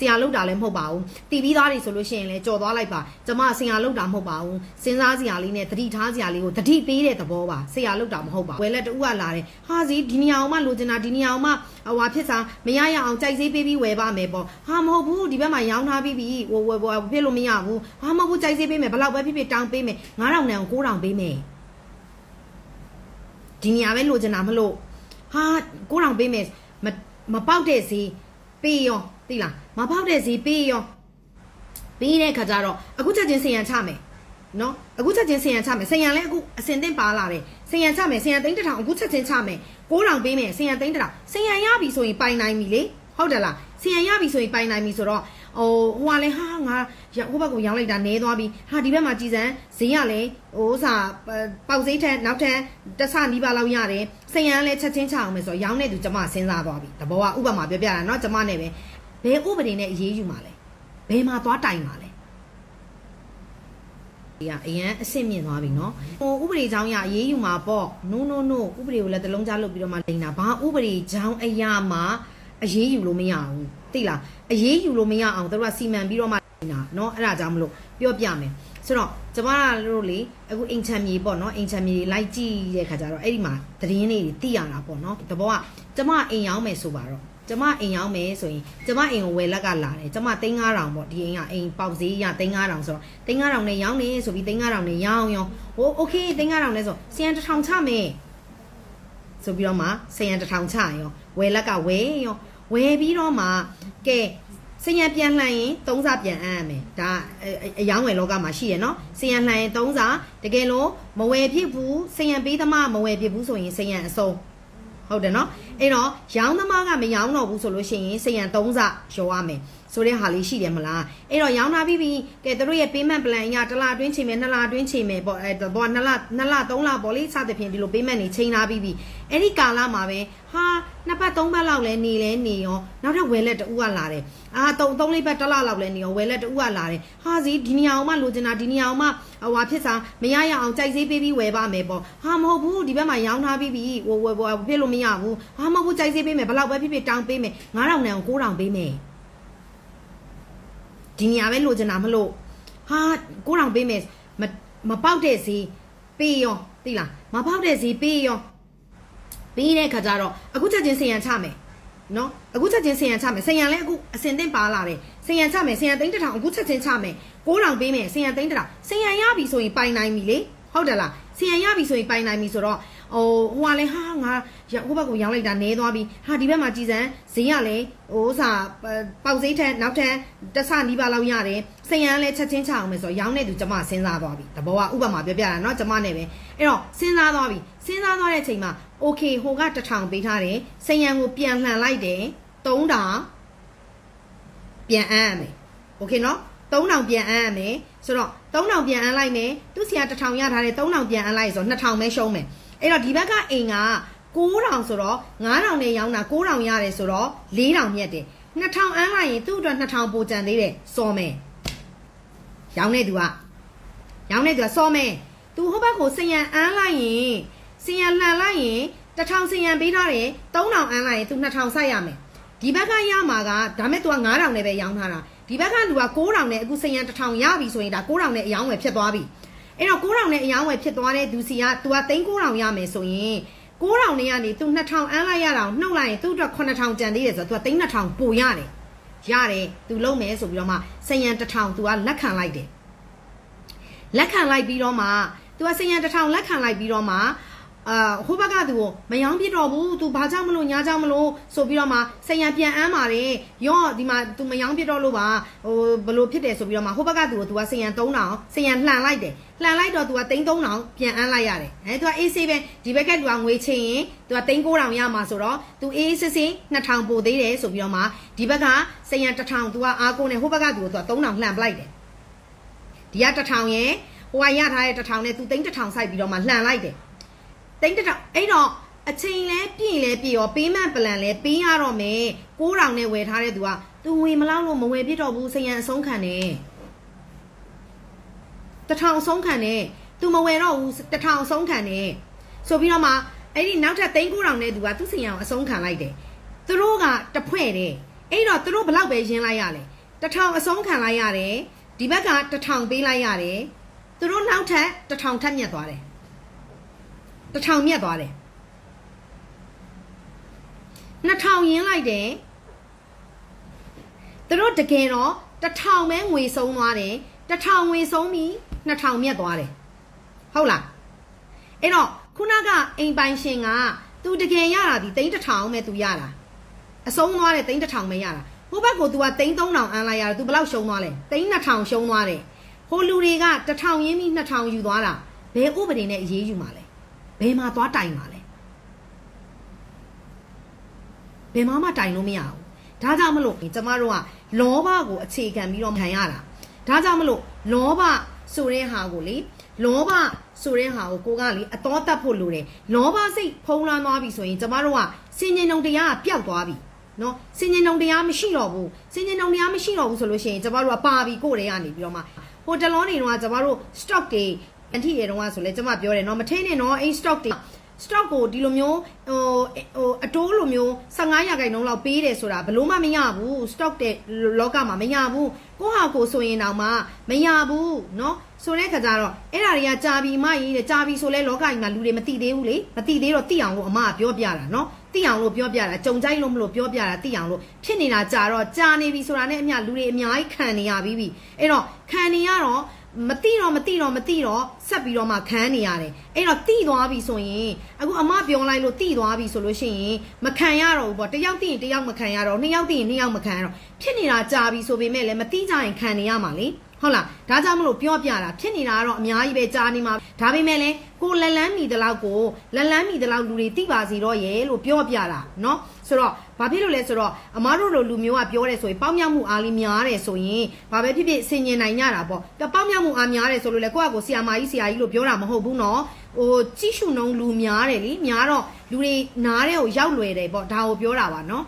ဆရာလောက်တာလည်းမဟုတ်ပါဘူးတီးပြီးသားတွေဆိုလို့ရှိရင်လည်းကြော်သွားလိုက်ပါကျမဆရာလောက်တာမဟုတ်ပါဘူးစဉ်းစားစရာလေးနဲ့တတိထားစရာလေးကိုတတိပေးတဲ့သဘောပါဆရာလောက်တာမဟုတ်ပါဘူးဝယ်လက်တူကလာတယ်ဟာစီဒီနေရာအောင်မှလိုချင်တာဒီနေရာအောင်မှဟွာဖြစ်စားမရရအောင်ကြိုက်စေးပေးပြီးဝယ်ပါမယ်ပေါ့ဟာမဟုတ်ဘူးဒီဘက်မှာရောင်းထားပြီးပြီဟိုဝယ်ဝယ်ဖြစ်လို့မရဘူးဟာမဟုတ်ဘူးကြိုက်စေးပေးမယ်ဘယ်လောက်ပဲဖြစ်ဖြစ်တောင်းပေးမယ်9000နဲ့9000ပေးမယ်ဒီနေရာပဲလိုချင်တာမလို့ဟာ9000ပေးမယ်မမပေါက်တဲ့ဈေးပေးရောသိလား မပေါက်တဲ့ဈေးပေးရောပေးတဲ့ခါကျတော့အခုချက်ချင်းစင်ရန်ချမယ်နော်အခုချက်ချင်းစင်ရန်ချမယ်စင်ရန်လည်းအခုအစင်တင်ပါလာတယ်စင်ရန်ချမယ်စင်ရန်သိန်းတစ်ထောင်အခုချက်ချင်းချမယ်9000ပေးမယ်စင်ရန်သိန်းတစ်ထောင်စင်ရန်ရပြီဆိုရင်ပိုင်နိုင်ပြီလေဟုတ်တယ်လားစင်ရန်ရပြီဆိုရင်ပိုင်နိုင်ပြီဆိုတော့ဟိုဟိုကလည်းဟာငါဟိုဘက်ကိုရောင်းလိုက်တာနဲသွားပြီဟာဒီဘက်မှာကြည်စံဈေးကလည်းဟိုဥစားပေါက်ဈေးထက်နောက်ထပ်တစ်ဆနီးပါးလောက်ရတယ်စင်ရန်လည်းချက်ချင်းချအောင်မယ်ဆိုတော့ရောင်းတဲ့သူကျမစဉ်းစားသွားပြီတဘောကဥပမာပြောပြတာเนาะကျမနဲ့ပဲ ဘယ်ဥပဒေနဲ့အေးအေးယူမှာလဲဘယ်မှာသွားတိုင်မှာလဲ ဒီကအရန်အစ်စ်မြင့်သွားပြီเนาะဟိုဥပဒေကြောင်းရအေးယူမှာပေါ့ no no no ဥပဒေကိုလည်းတလုံးကြားလုပ်ပြီးတော့မှလိန်တာဘာဥပဒေကြောင်းအရာမှာအေးယူလို့မရဘူးသိလားအေးယူလို့မရအောင်တို့ကစီမံပြီးတော့မှလိန်တာเนาะအဲ့ဒါကြောင့်မလို့ပြောပြမယ်ဆိုတော့ကျမတို့လေအခုအိမ်ချမ်းမြေပေါ့เนาะအိမ်ချမ်းမြေလိုက်ကြည့်တဲ့ခါကျတော့အဲ့ဒီမှာသတင်းလေးတွေသိရတာပေါ့เนาะတဘောကကျမအိမ်ရောက်မယ်ဆိုပါတော့ ကျမအိမ်ရောက်မယ်ဆိုရင်ကျမအိမ်ကိုဝယ်လက်ကလာတယ်ကျမသိန်း9000ပေါ့ဒီအိမ်ကအိမ်ပေါက်ဈေးရသိန်း9000ဆိုတော့သိန်း9000နဲ့ရောင်းနေဆိုပြီးသိန်း9000နဲ့ရောင်းရောဟိုโอเคသိန်း9000နဲ့ဆိုစီယန်တစ်ထောင်ချမယ်ဆိုပြီးတော့မှစီယန်တစ်ထောင်ချရောဝယ်လက်ကဝယ်ရောဝယ်ပြီးတော့မှကဲစင်ရပြန်လှန်ရင်သုံးစားပြန်အမ်းရမယ်ဒါအယောင်းဝယ်လောကမှာရှိရနော်စင်ရလှန်ရင်သုံးစားတကယ်လို့မဝယ်ဖြစ်ဘူးစင်ရပေးသမားမဝယ်ဖြစ်ဘူးဆိုရင်စင်ရအစုံ ဟုတ်တယ်နော်အဲ့တော့ရောင်းသမားကမရောင်းတော့ဘူးဆိုလို့ရှိရင်စင်ရသုံးစားရောရမယ်ဆိုတဲ့ဟာလေးရှိတယ်မလားအဲ့တော့ရောင်းထားပြီးပြီကဲတို့ရဲ့ payment plan အရတစ်လအတွင်းချိန်မယ်နှစ်လအတွင်းချိန်မယ်ပေါ့အဲဘောနှစ်လနှစ်လသုံးလပေါ့လေစသဖြင့်ဒီလို payment တွေချိန်ထားပြီးပြီအဲ့ဒီကာလမှာပဲဟာ နှစ်ပတ်သုံးပတ်လောက်လဲနေလဲနေရောနောက်ထပ်ဝယ်လက်တူကလာတယ်အာသုံးသုံးလေးပတ်တစ်လလောက်လဲနေရောဝယ်လက်တူကလာတယ်ဟာစီဒီနေရာအောင်မှလိုချင်တာဒီနေရာအောင်မှဟွာဖြစ်စားမရရအောင်ကြိုက်စေးပေးပြီးဝယ်ပါမယ်ပေါ့ဟာမဟုတ်ဘူးဒီဘက်မှာရောင်းထားပြီးပြီဟိုဝယ်ဟိုဖြစ်လို့မရဘူးဟာမဟုတ်ဘူးကြိုက်စေးပေးမယ်ဘယ်လောက်ပဲဖြစ်ဖြစ်တောင်းပေးမယ်9000နဲ့9000ပေးမယ်ဒီနေရာပဲလိုချင်တာမလို့ဟာကိုတောင်ပေးမယ်မမပေါက်တဲ့ဈေးပေးရောသိလားမပေါက်တဲ့ဈေးပေးရော ပေးတဲ့ခါကျတော့အခုချက်ချင်းစင်ရန်ချမယ်နော်အခုချက်ချင်းစင်ရန်ချမယ်စင်ရန်လည်းအခုအစင်တင်ပါလာတယ်စင်ရန်ချမယ်စင်ရန်သိန်းတစ်ထောင်အခုချက်ချင်းချမယ်9000ပေးမယ်စင်ရန်သိန်းတစ်ထောင်စင်ရန်ရပြီဆိုရင်ပိုင်နိုင်ပြီလေဟုတ်တယ်လားစင်ရန်ရပြီဆိုရင်ပိုင်နိုင်ပြီဆိုတော့ဟိုဟိုကလည်းဟာငါ ဟိုဘက်ကိုရောင်းလိုက်တာနဲသွားပြီဟာဒီဘက်မှာကြည်စံဈေးကလည်းဟိုဥစားပေါက်ဈေးထက်နောက်ထပ်တစ်ဆနီးပါးလောက်ရတယ်စင်ရန်လည်းချက်ချင်းချအောင်မယ်ဆိုတော့ရောင်းတဲ့သူကျမစဉ်းစားသွားပြီတဘောကဥပမာပြောပြတာเนาะကျမနဲ့ပဲအဲ့တော့စဉ်းစားသွားပြီစဉ်းစားသွားတဲ့အချိန်မှာ okay ဟိုကတစ်ထောင်ပေးထားတယ်စင်ရန်ကိုပြန်လှန်လိုက်တယ်3000ပြန်အမ်းရမယ်โอเคเนาะ3000ပြန်အမ်းရမယ်ဆိုတော့3000ပြန်အမ်းလိုက်မယ်သူစီက1000ရထားတယ်3000ပြန်အမ်းလိုက်ဆိုတော့2000ပဲရှုံးမယ်အဲ့တော့ဒီဘက်ကအိမ်က 9000ဆိုတော့9000နဲ့ရောင်းတာ9000ရတယ်ဆိုတော့4000မြတ်တယ်2000အမ်းလိုက်ရင်သူ့အတွက်2000ပိုကြံသေးတယ်စောမယ်ရောင်းတဲ့သူကရောင်းတဲ့သူကစောမယ်သူဟိုဘက်ကိုစင်ရန်အမ်းလိုက်ရင်စင်ရန်လှန်လိုက်ရင်1000စင်ရန်ပေးထားတယ်3000အမ်းလိုက်ရင်သူ2000စိုက်ရမယ်ဒီဘက်ကရမှာကဒါမဲ့သူက9000နဲ့ပဲရောင်းထားတာဒီဘက်ကလူက9000နဲ့အခုစင်ရန်1000ရပြီဆိုရင်ဒါ9000နဲ့အယောင်းဝယ်ဖြစ်သွားပြီအဲ့တော့9000နဲ့အယောင်းဝယ်ဖြစ်သွားတဲ့ဒူစီက तू က3900ရမယ်ဆိုရင် 9000နဲ့ကနေ तू 2000အမ်းလိုက်ရတာကိုနှုတ်လိုက်ရင်သူ့အတွက်9000ကျန်သေးတယ်ဆိုတော့ तू က3000ပိုရတယ်ရတယ် तू လုံးမယ်ဆိုပြီးတော့မှစရန်1000 तू ကလက်ခံလိုက်တယ်လက်ခံလိုက်ပြီးတော့မှ तू ကစရန်1000လက်ခံလိုက်ပြီးတော့မှ အာဟိုဘက်ကသူကိုမယောင်းပြတော့ဘူးသူဘာကြောင့်မလို့ညာကြောင့်မလို့ဆိုပြီးတော့မှဆယံပြန်အမ်းပါတယ်ရော့ဒီမှာသူမယောင်းပြတော့လို့ပါဟိုဘလို့ဖြစ်တယ်ဆိုပြီးတော့မှဟိုဘက်ကသူကိုသူကဆယံ3000ဆယံလှန်လိုက်တယ်လှန်လိုက်တော့သူက3000ပြန်အမ်းလိုက်ရတယ်အဲသူက AC ပဲဒီဘက်ကသူကငွေချင်းရင်သူက3900ရမှာဆိုတော့သူ AA စစ်စစ်2000ပို့သေးတယ်ဆိုပြီးတော့မှဒီဘက်ကဆယံ1000သူကအားကိုးနေဟိုဘက်ကသူကိုသူက3000လှန်ပလိုက်တယ်ဒီက1000ရယ်ဟိုကရထားတဲ့1000နဲ့သူ3000စိုက်ပြီးတော့မှလှန်လိုက်တယ် တိန်းတစ်ထောင်အဲ့တော့အချိန်လဲပြည့်လဲပြည့်ရောပေးမှန်ပလန်လဲပေးရတော့မယ်9000နဲ့ဝယ်ထားတဲ့သူကသူဝင်မလောက်လို့မဝယ်ပြစ်တော့ဘူးစရန်အဆုံးခံတယ်တထောင်အဆုံးခံတယ်သူမဝယ်တော့ဘူးတထောင်အဆုံးခံတယ်ဆိုပြီးတော့မှအဲ့ဒီနောက်ထပ်သိန်း9000နဲ့သူကသူ့စရန်ကိုအဆုံးခံလိုက်တယ်သူတို့ကတဖွဲ့တယ်အဲ့တော့သူတို့ဘလောက်ပဲရင်းလိုက်ရလဲတစ်ထောင်အဆုံးခံလိုက်ရတယ်ဒီဘက်ကတစ်ထောင်ပေးလိုက်ရတယ်သူတို့နောက်ထပ်တစ်ထောင်ထပ်မြတ်သွားတယ် တစ်ထောင်မြတ်သွားတယ်နှစ်ထောင်ရင်းလိုက်တယ်သူတို့တကယ်တော့တစ်ထောင်ပဲငွေဆုံးသွားတယ်တစ်ထောင်ငွေဆုံးပြီးနှစ်ထောင်မြတ်သွားတယ်ဟုတ်လားအဲ့တော့ခုနကအိမ်ပိုင်ရှင်ကသူတကယ်ရတာဒီသိန်းတစ်ထောင်ပဲသူရတာအဆုံးသွားတယ်သိန်းတစ်ထောင်ပဲရတာဟိုဘက်ကို तू ကသိန်း3000အန်းလိုက်ရတယ် तू ဘယ်လောက်ရှုံးသွားလဲသိန်း2000ရှုံးသွားတယ်ဟိုလူတွေက1000ရင်းပြီး2000ယူသွားတာဘယ်ဥပဒေနဲ့အေးအေးယူမှာလဲ ဘယ်မှာသွားတိုင်မှာလဲဘယ်မှာမှတိုင်လို့မရဘူးဒါကြောင့်မလို့ကျမတို့ကလောဘကိုအခြေခံပြီးတော့ခံရတာဒါကြောင့်မလို့လောဘဆိုတဲ့ဟာကိုလေလောဘဆိုတဲ့ဟာကိုကိုကလေအတော်တက်ဖို့လိုတယ်လောဘစိတ်ဖုံးလွှမ်းသွားပြီဆိုရင်ကျမတို့ကစင်ញင်ုံတရားကပျောက်သွားပြီ နော်စင်ញင်ုံတရားမရှိတော့ဘူးစင်ញင်ုံတရားမရှိတော့ဘူးဆိုလို့ရှိရင်ကျမတို့ကပါပြီကိုယ်တွေကနေပြီးတော့မှဟိုတလုံးနေတော့ကကျမတို့ stock တွေ အန်တီတွေတော့ဆိုလဲကျမပြောတယ်နော်မထင်းနဲ့နော်အဲ့ stock တွေ stock ကိုဒီလိုမျိုးဟိုဟိုအတိုးလိုမျိုး15ရာခိုင်နှုန်းလောက်ပေးတယ်ဆိုတာဘယ်လို့မှမရဘူး stock တဲ့လောကမှာမရဘူးကိုဟာကိုဆိုရင်တောင်မှမရဘူးเนาะဆိုတဲ့ခါကျတော့အဲ့ဒါတွေကကြာပြီမကြီးတဲ့ကြာပြီဆိုလဲလောကကြီးမှာလူတွေမသိသေးဘူးလေမသိသေးတော့သိအောင်လို့အမကပြောပြတာเนาะသိအောင်လို့ပြောပြတာကြုံကြိုက်လို့မလို့ပြောပြတာသိအောင်လို့ဖြစ်နေတာကြာတော့ကြာနေပြီဆိုတာနဲ့အမျှလူတွေအများကြီးခံနေရပြီးပြီအဲ့တော့ခံနေရတော့ မတိတော့မတိတော့မတိတော့ဆက်ပြီးတော့မှခံနေရတယ်အဲ့တော့တိသွားပြီဆိုရင်အခုအမပြောလိုက်လို့တိသွားပြီဆိုလို့ရှိရင်မခံရတော့ဘူးပေါ့တယောက်တိရင်တယောက်မခံရတော့နှစ်ယောက်တိရင်နှစ်ယောက်မခံရတော့ဖြစ်နေတာကြာပြီဆိုပေမဲ့လည်းမတိကြရင်ခံနေရမှာလေဟုတ်လားဒါကြောင့်မလို့ပြောပြတာဖြစ်နေတာကတော့အများကြီးပဲကြားနေမှာဒါပေမဲ့လည်းကိုလက်လန်းမိတလောက်ကိုလက်လန်းမိတလောက်လူတွေသိပါစီတော့ရဲ့လို့ပြောပြတာเนาะဆိုတော့ ဘာဖြစ်လို့လဲဆိုတော့အမားတို့လိုလူမျိုးကပြောတယ်ဆိုရင်ပေါက်မြောက်မှုအားလေးများတယ်ဆိုရင်ဘာပဲဖြစ်ဖြစ်ဆင်ញင်နိုင်ကြတာပေါ့ပေါက်မြောက်မှုအားများတယ်ဆိုလို့လေကိုယ့်အကိုဆရာမကြီးဆရာကြီးလို့ပြောတာမဟုတ်ဘူးနော်ဟိုကြည့်ရှုနှုံလူများတယ်လीများတော့လူတွေနားတဲ့ကိုရောက်လွယ်တယ်ပေါ့ဒါကိုပြောတာပါနော်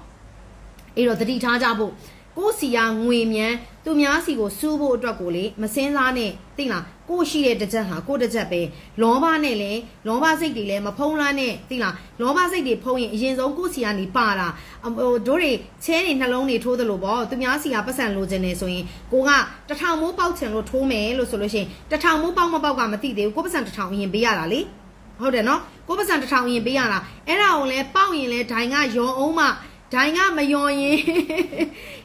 အဲ့တော့သတိထားကြဖို့ကိုယ်စီကငွေမြန်သူများစီကိုစူးဖို့အတွက်ကိုလေမစင်းစားနဲ့သိလား ကိုယ့်ရှိတဲ့တစ်ချက်ဟာကိုယ့်တစ်ချက်ပဲလောဘနဲ့လေလောဘစိတ်တွေလည်းမဖုံးလန်းနဲ့သိလားလောဘစိတ်တွေဖုံးရင်အရင်ဆုံးကိုယ့်စီကနေပါတာအဟိုတို့တွေချဲတွေနှလုံးတွေထိုးသလိုပေါ့သူများစီကပတ်စံလိုချင်နေဆိုရင်ကိုကတစ်ထောင်မိုးပေါက်ချင်လို့ထိုးမယ်လို့ဆိုလို့ရှိရင်တစ်ထောင်မိုးပေါက်မပေါက်ကမသိသေးဘူးကိုယ့်ပတ်စံတစ်ထောင်အရင်ပေးရတာလေဟုတ်တယ်နော်ကိုယ့်ပတ်စံတစ်ထောင်အရင်ပေးရတာအဲ့ဒါကိုလည်းပေါက်ရင်လည်းဒိုင်ကယောအောင်မှဒိုင်ကမယွန်ရင်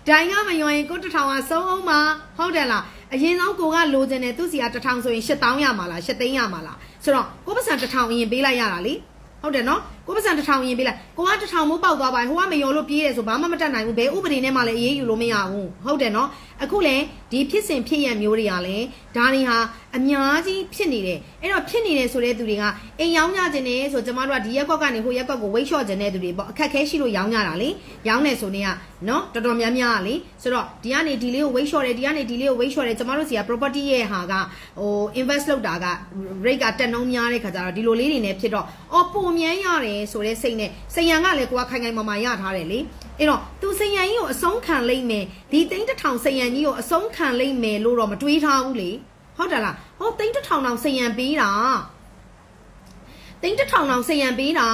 ဒိုင်ကမယွန်ရင်ကိုတစ်ထောင်ကဆုံးအောင်မဟုတ်တယ်လား အရင်ဆုံးကိုကလိုချင်တယ်သူစီကတစ်ထောင်ဆိုရင်8000ရမှာလား7သိန်းရမှာလားဆိုတော့ကိုပစံတစ်ထောင်အရင်ပေးလိုက်ရတာလေဟုတ်တယ်နော်ကိုပစံတစ်ထောင်အရင်ပေးလိုက်ကိုကတစ်ထောင်မို့ပေါက်သွားပါဟိုကမယုံလို့ပြေးတယ်ဆိုဘာမှမတတ်နိုင်ဘူးဘယ်ဥပဒေနဲ့မှလည်းအေးအေးယူလို့မရဘူးဟုတ်တယ်နော်အခုလည်းဒီဖြစ်စဉ်ဖြစ်ရမျိုးတွေကလည်းဒါတွေဟာအများကြီးဖြစ်နေတယ်အဲ့တော့ဖြစ်နေတယ်ဆိုတဲ့သူတွေကအိမ်ရောင်းကြခြင်းနဲ့ဆိုကျမတို့ကဒီရက်ကွက်ကနေဟိုရက်ကွက်ကိုဝိတ်လျှော့ခြင်းတဲ့သူတွေပေါ့အခက်ခဲရှိလို့ရောင်းကြတာလေရောင်းနေဆိုနေကနော်တော်တော်များများကလေဆိုတော့ဒီကနေဒီလေးကိုဝိတ်လျှော့တယ်ဒီကနေဒီလေးကိုဝိတ်လျှော့တယ်ကျမတို့စီက property ရဲ့ဟာကဟို invest လုပ်တာက rate ကတက်နှုန်းများတဲ့ခါကျတော့ဒီလိုလေးတွေနဲ့ဖြစ်တော့အော်ပုံမြန်းရတယ်ဆိုတဲ့စိတ်နဲ့စိတ်ရန်ကလည်းကိုကခိုင်ခိုင်မာမာရထားတယ်လေအဲ့တော့သူစိတ်ရန်ကြီးကိုအဆုံးခံလိုက်မယ်ဒီသိန်းတစ်ထောင်စိတ်ရန်ကြီးကိုအဆုံးခံလိုက်မယ်လို့တော့မတွေးထားဘူးလေ ဟုတ်တယ်လားဟောသိန်းတစ်ထောင်တောင်စိတ်ရန်ပေးတာသိန်းတစ်ထောင်တောင်စိတ်ရန်ပေးတာ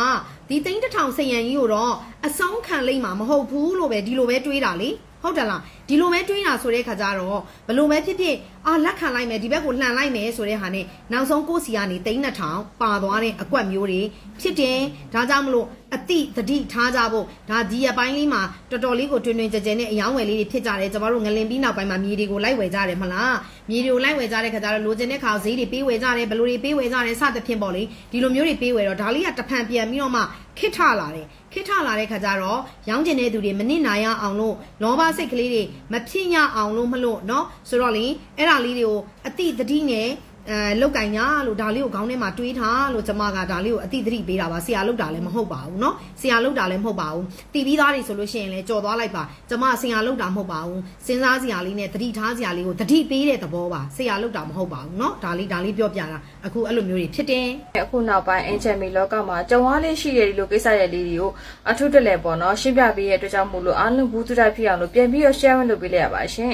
ဒီသိန်းတစ်ထောင်စိတ်ရန်ကြီးကိုတော့အဆုံးခံလိုက်မှာမဟုတ်ဘူးလို့ပဲဒီလိုပဲတွေးတာလေဟုတ်တယ်လားဒီလိုပဲတွေးတာဆိုတဲ့ခါကျတော့ဘလို့ပဲဖြစ်ဖြစ်အာလက်ခံလိုက်မယ်ဒီဘက်ကိုလှန်လိုက်မယ်ဆိုတဲ့ဟာနဲ့နောက်ဆုံးကိုယ့်စီကနေသိန်း2000ပါသွားတဲ့အကွက်မျိုးတွေဖြစ်တယ်ဒါကြောင့်မလို့အတိတတိထားကြဖို့ဒါဒီရပိုင်းလေးမှာတော်တော်လေးကိုတွင်တွင်ကြဲကြဲနဲ့အယောင်းဝယ်လေးတွေဖြစ်ကြတယ်ကျမတို့ငလင်ပြီးနောက်ပိုင်းမှာမြေတွေကိုလိုက်ဝယ်ကြတယ်မလား မြေတွေကိုလိုက်ဝယ်ကြတဲ့ခါကျတော့လိုချင်တဲ့ခါဈေးတွေပေးဝယ်ကြတယ်ဘလို့တွေပေးဝယ်ကြတယ်စသဖြင့်ပေါ့လေဒီလိုမျိုးတွေပေးဝယ်တော့ဒါလေးကတဖန်ပြန်ပြီးတော့မှခစ်ထလာတယ်ခစ်ထလာတဲ့ခါကျတော့ရောင်းကျင်တဲ့သူတွေမနစ်နာရအောင်လို့လောဘစိတ်ကလေးတွေမဖြစ်ရအောင်လို့မလို့เนาะဆိုတော့လေအဲ့ဒါလေးတွေကိုအတိတတိနဲ့ အဲလောက်ကင်ညာလို့ဒါလေးကိုခေါင်းထဲမှာတွေးထားလို့ကျမကဒါလေးကိုအတိတတိပေးတာပါဆရာလောက်တာလည်းမဟုတ်ပါဘူးเนาะဆရာလောက်တာလည်းမဟုတ်ပါဘူးတီးပြီးသားတွေဆိုလို့ရှိရင်လည်းကြော်သွားလိုက်ပါကျမဆရာလောက်တာမဟုတ်ပါဘူးစဉ်းစားစရာလေးနဲ့တတိထားစရာလေးကိုတတိပေးတဲ့သဘောပါဆရာလောက်တာမဟုတ်ပါဘူးเนาะဒါလေးဒါလေးပြောပြတာအခုအဲ့လိုမျိုးတွေဖြစ်တယ် အခုနောက်ပိုင်းအင်ချယ်မီလောကမှာကြုံရလေးရှိတဲ့ဒီလိုကိစ္စရဲ့လေးတွေကိုအထုတလဲပေါ့နော်ရှင်းပြပေးရဲ့အတွက်ကြောင့်မို့လို့အားလုံးဘူးတူတိုက်ဖြစ်အောင်လို့ပြန်ပြီးတော့ share လုပ်ပေးလိုက်ရပါရှင်